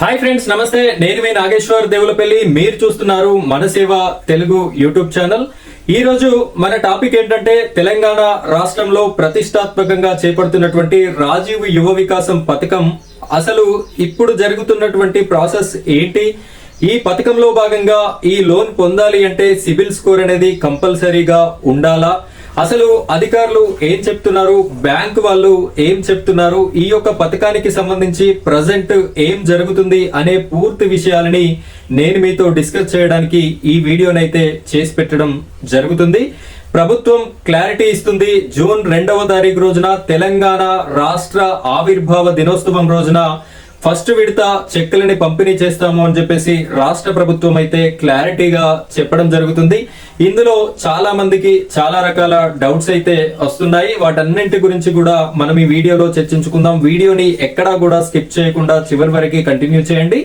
Hi friends నమస్తే. నేను మీ నాగేశ్వర్ దేవులపల్లి. మీరు చూస్తున్నారు మన సేవ తెలుగు యూట్యూబ్ ఛానల్. ఈ రోజు మన టాపిక్ ఏంటంటే తెలంగాణ రాష్ట్రంలో ప్రతిష్టాత్మకంగా చేపడుతున్నటువంటి రాజీవ్ యువ వికాసం పథకం. అసలు ఇప్పుడు జరుగుతున్నటువంటి ప్రాసెస్ ఏంటి? ఈ పథకంలో భాగంగా ఈ లోన్ పొందాలి అంటే సిబిల్ స్కోర్ అనేది కంపల్సరీగా ఉండాలా? అసలు అధికారులు ఏం చెప్తున్నారు? బ్యాంక్ వాళ్ళు ఏం చెప్తున్నారు? ఈ యొక్క పథకానికి సంబంధించి ప్రజెంట్ ఏం జరుగుతుంది అనే పూర్తి విషయాలని నేను మీతో డిస్కస్ చేయడానికి ఈ వీడియోనైతే చేసి పెట్టడం జరుగుతుంది. ప్రభుత్వం క్లారిటీ ఇస్తుంది. జూన్ రెండవ తారీఖు రోజున తెలంగాణ రాష్ట్ర ఆవిర్భావ దినోత్సవం రోజున ఫస్ట్ విడత చెక్కులని పంపిణీ చేస్తాము అని చెప్పేసి రాష్ట్ర ప్రభుత్వం అయితే క్లారిటీగా చెప్పడం జరుగుతుంది. ఇందులో చాలా మందికి చాలా రకాల డౌట్స్ అయితే వస్తున్నాయి. వాటన్నింటి గురించి కూడా మనం ఈ వీడియోలో చర్చించుకుందాం. వీడియోని ఎక్కడా కూడా స్కిప్ చేయకుండా చివరి వరకు కంటిన్యూ చేయండి.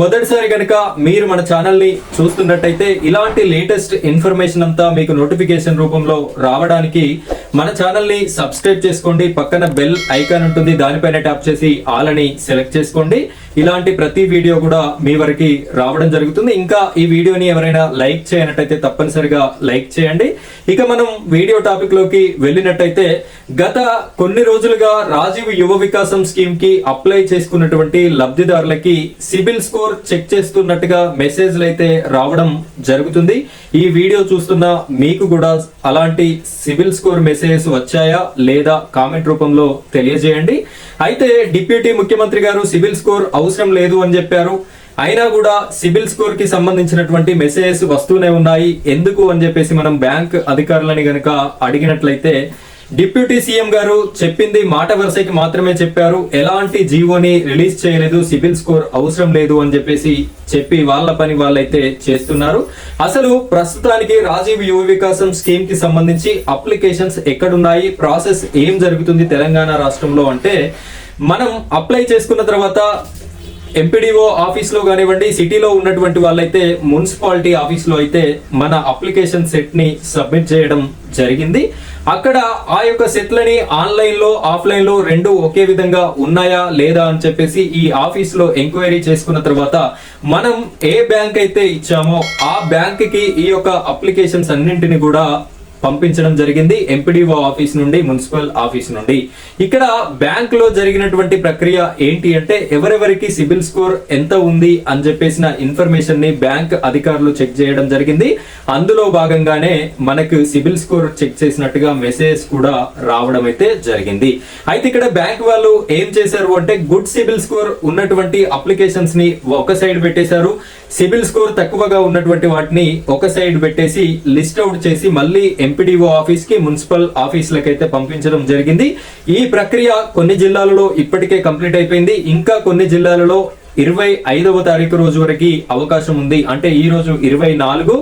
మొదటిసారి కనుక మీరు మన ఛానల్ని చూస్తున్నట్టయితే ఇలాంటి లేటెస్ట్ ఇన్ఫర్మేషన్ అంతా మీకు నోటిఫికేషన్ రూపంలో రావడానికి మన ఛానల్ని సబ్స్క్రైబ్ చేసుకోండి. పక్కన బెల్ ఐకాన్ ఉంటుంది. దానిపైన ట్యాప్ చేసి ఆల్ అని సెలెక్ట్ చేసుకోండి. చేసుకోండి ఇలాంటి ప్రతి వీడియో కూడా మీ వరకు రావడం జరుగుతుంది. ఇంకా ఈ వీడియోని ఎవరైనా లైక్ చేయనట్టయితే తప్పనిసరిగా లైక్ చేయండి. ఇక మనం వీడియో టాపిక్లోకి వెళ్ళినట్టయితే గత కొన్ని రోజులుగా రాజీవ్ యువ వికాసం స్కీమ్కి అప్లై చేసుకున్నటువంటి లబ్ధిదారులకి సిబిల్ స్కోర్ చెక్ చేస్తున్నట్టుగా మెసేజ్లు అయితే రావడం జరుగుతుంది. ఈ వీడియో చూస్తున్న మీకు కూడా అలాంటి సిబిల్ స్కోర్ మెసేజ్ వచ్చాయా లేదా కామెంట్ రూపంలో తెలియజేయండి. అయితే డిప్యూటీ ముఖ్యమంత్రి గారు సిబిల్ స్కోర్ అవసరం లేదు అని చెప్పారు. అయినా కూడా సిబిల్ స్కోర్కి సంబంధించినటువంటి మెసేజెస్ వస్తూనే ఉన్నాయి. ఎందుకు అని చెప్పేసి మనం బ్యాంక్ అధికారులని గనక అడిగినట్లయితే డిప్యూటీ సీఎం గారు చెప్పింది మాట వరుసకి మాత్రమే చెప్పారు. ఎలాంటి జీవోని రిలీజ్ చేయలేదు సిబిల్ స్కోర్ అవసరం లేదు అని చెప్పేసి చెప్పి వాళ్ళ పని వాళ్ళైతే చేస్తున్నారు. అసలు ప్రస్తుతానికి రాజీవ్ యువ వికాసం స్కీమ్కి సంబంధించి అప్లికేషన్స్ ఎక్కడున్నాయి ప్రాసెస్ ఏం జరుగుతుంది తెలంగాణ రాష్ట్రంలో అంటే మనం అప్లై చేసుకున్న తర్వాత ఎంపీడీఓ ఆఫీస్లో కానివ్వండి సిటీలో ఉన్నటువంటి వాళ్ళైతే మున్సిపాలిటీ ఆఫీస్లో అయితే మన అప్లికేషన్ సెట్ని సబ్మిట్ చేయడం జరిగింది. అక్కడ ఆ యొక్క సెట్లని ఆన్లైన్లో ఆఫ్లైన్లో రెండు ఒకే విధంగా ఉన్నాయా లేదా అని చెప్పేసి ఈ ఆఫీస్లో ఎంక్వైరీ చేసుకున్న తర్వాత మనం ఏ బ్యాంక్ అయితే ఇచ్చామో ఆ బ్యాంక్కి ఈ యొక్క అప్లికేషన్స్ అన్నింటిని కూడా పంపించడం జరిగింది ఎంపీడీఓ ఆఫీస్ నుండి మున్సిపల్ ఆఫీస్ నుండి. ఇక్కడ బ్యాంక్లో జరిగినటువంటి ప్రక్రియ ఏంటి అంటే ఎవరెవరికి సిబిల్ స్కోర్ ఎంత ఉంది అని చెప్పేసిన ఇన్ఫర్మేషన్ని బ్యాంక్ అధికారులు చెక్ చేయడం జరిగింది. అందులో భాగంగానే మనకు సిబిల్ స్కోర్ చెక్ చేసినట్టుగా మెసేజ్ కూడా రావడం అయితే జరిగింది. అయితే ఇక్కడ బ్యాంక్ వాళ్ళు ఏం చేశారు అంటే గుడ్ సిబిల్ స్కోర్ ఉన్నటువంటి అప్లికేషన్స్ని ఒక సైడ్ పెట్టేశారు. సిబిల్ స్కోర్ తక్కువగా ఉన్నటువంటి వాటిని ఒక సైడ్ పెట్టేసి లిస్ట్ అవుట్ చేసి మళ్ళీ ఎంపీడీఓ ఆఫీస్కి మున్సిపల్ ఆఫీసులకైతే పంపించడం జరిగింది. ఈ ప్రక్రియ కొన్ని జిల్లాలలో ఇప్పటికే కంప్లీట్ అయిపోయింది. ఇంకా కొన్ని జిల్లాలలో ఇరవై ఐదవ తారీఖు రోజు వరకు అవకాశం ఉంది. అంటే ఈ రోజు ఇరవై నాలుగు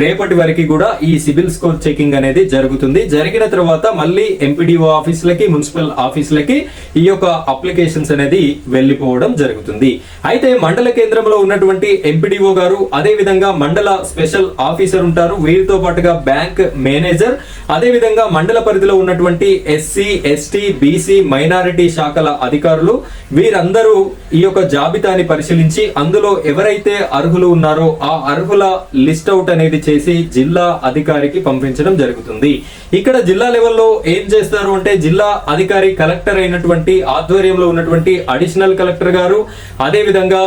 రేపటి వరకు కూడా ఈ సిబిల్ స్కోర్ చెకింగ్ అనేది జరుగుతుంది. జరిగిన తర్వాత మళ్ళీ ఎంపీడీఓ ఆఫీసులకి మున్సిపల్ ఆఫీసులకి ఈ యొక్క అప్లికేషన్స్ అనేది వెళ్ళిపోవడం జరుగుతుంది. అయితే మండల కేంద్రంలో ఉన్నటువంటి ఎంపీడీఓ గారు అదే విధంగా మండల స్పెషల్ ఆఫీసర్ ఉంటారు. వీరితో పాటుగా బ్యాంక్ మేనేజర్ అదే విధంగా మండల పరిధిలో ఉన్నటువంటి ఎస్సీ ఎస్టీ బీసీ మైనారిటీ శాఖల అధికారులు వీరందరూ ఈ యొక్క జాబితా జాబితాని పరిశీలించి అందులో ఎవరైతే అర్హులు ఉన్నారో ఆ అర్హుల లిస్ట్ అవుట్ అనేది చేసి జిల్లా అధికారికి పంపించడం జరుగుతుంది. ఇక్కడ జిల్లా లెవెల్లో ఏం చేస్తారు అంటే జిల్లా అధికారి కలెక్టర్ అయినటువంటి ఆధ్వర్యంలో ఉన్నటువంటి అడిషనల్ కలెక్టర్ గారు అదే విధంగా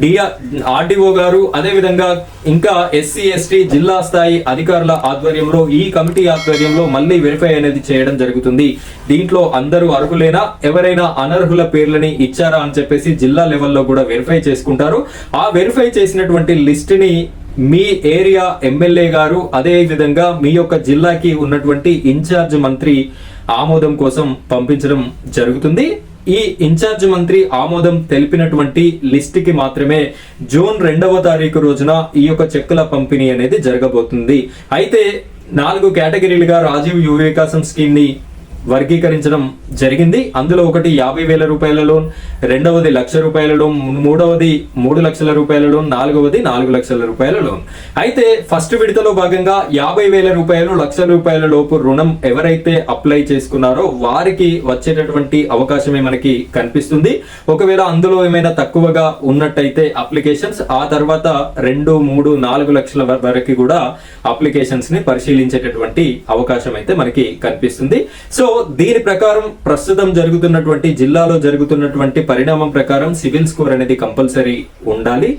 డిఆర్ ఆర్డీఓ గారు అదేవిధంగా ఇంకా ఎస్సీ ఎస్టీ జిల్లా స్థాయి అధికారుల ఆధ్వర్యంలో ఈ కమిటీ ఆధ్వర్యంలో మళ్ళీ వెరిఫై అనేది చేయడం జరుగుతుంది. దీంట్లో అందరూ అర్హులేనా? ఎవరైనా అనర్హుల పేర్లని ఇచ్చారా అని చెప్పేసి జిల్లా లెవెల్లో కూడా వెరిఫై చేసుకుంటారు. ఆ వెరిఫై చేసినటువంటి లిస్ట్ని మీ ఏరియా ఎమ్మెల్యే గారు అదే విధంగా మీ యొక్క జిల్లాకి ఉన్నటువంటి ఇన్ఛార్జ్ మంత్రి ఆమోదం కోసం పంపించడం జరుగుతుంది. ఈ ఇన్ఛార్జ్ మంత్రి ఆమోదం తెలిపినటువంటి లిస్ట్కి మాత్రమే జూన్ రెండవ తారీఖు రోజున ఈ యొక్క చెక్కుల పంపిణీ అనేది జరగబోతుంది. అయితే నాలుగు కేటగిరీలుగా రాజీవ్ యువ వికాసం స్కీమ్ని వర్గీకరించడం జరిగింది. అందులో ఒకటి యాభై వేల రూపాయల లోన్ రెండవది లక్ష రూపాయల లోన్ మూడవది మూడు లక్షల రూపాయల లోన్ నాలుగవది నాలుగు లక్షల రూపాయల లోన్. అయితే ఫస్ట్ విడతలో భాగంగా యాభై వేల రూపాయలు లక్ష రూపాయల లోపు రుణం ఎవరైతే అప్లై చేసుకున్నారో వారికి వచ్చేటటువంటి అవకాశమే మనకి కనిపిస్తుంది. ఒకవేళ అందులో ఏమైనా తక్కువగా ఉన్నట్టయితే అప్లికేషన్స్ ఆ తర్వాత రెండు మూడు నాలుగు లక్షల వరకు కూడా అప్లికేషన్స్ని పరిశీలించేటటువంటి అవకాశం అయితే మనకి కనిపిస్తుంది. సో దీని ప్రకారం ప్రస్తుతం జరుగుతున్నటువంటి జిల్లాలో జరుగుతున్నటువంటి పరిణామం ప్రకారం సివిల్ స్కోర్ అనేది కంపల్సరీ ఉండాలి.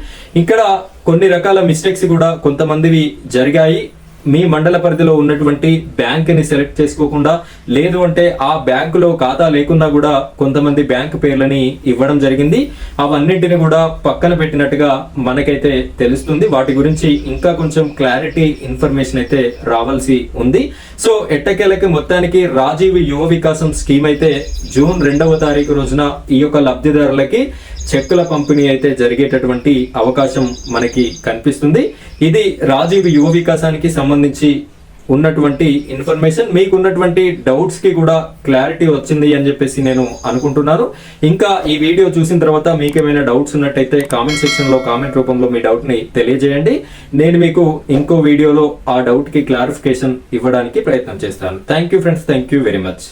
ఇక్కడ కొన్ని రకాల మిస్టేక్స్ కూడా కొంతమందివి జరిగాయి. మీ మండల పరిధిలో ఉన్నటువంటి బ్యాంక్ని సెలెక్ట్ చేసుకోకుండా లేదు అంటే ఆ బ్యాంకులో ఖాతా లేకుండా కూడా కొంతమంది బ్యాంక్ పేర్లని ఇవ్వడం జరిగింది. అవన్నింటిని కూడా పక్కన పెట్టినట్టుగా మనకైతే తెలుస్తుంది. వాటి గురించి ఇంకా కొంచెం క్లారిటీ ఇన్ఫర్మేషన్ అయితే రావాల్సి ఉంది. సో ఎట్టకేలకి మొత్తానికి రాజీవ్ యువ వికాసం స్కీమ్ అయితే జూన్ రెండవ తారీఖు రోజున ఈ యొక్క లబ్ధిదారులకి చెక్కుల పంపిణీ అయితే జరిగేటటువంటి అవకాశం మనకి కనిపిస్తుంది. ఇది రాజీవ్ యువ వికాసానికి సంబంధించి ఉన్నటువంటి ఇన్ఫర్మేషన్ మీకు ఉన్నటువంటి డౌట్స్కి కూడా క్లారిటీ వచ్చింది అని చెప్పేసి నేను అనుకుంటున్నాను. ఇంకా ఈ వీడియో చూసిన తర్వాత మీకు ఏమైనా డౌట్స్ ఉన్నట్టయితే కామెంట్ సెక్షన్లో కామెంట్ రూపంలో మీ డౌట్ని తెలియజేయండి. నేను మీకు ఇంకో వీడియోలో ఆ డౌట్కి క్లారిఫికేషన్ ఇవ్వడానికి ప్రయత్నం చేస్తాను. Thank you friends thank you very much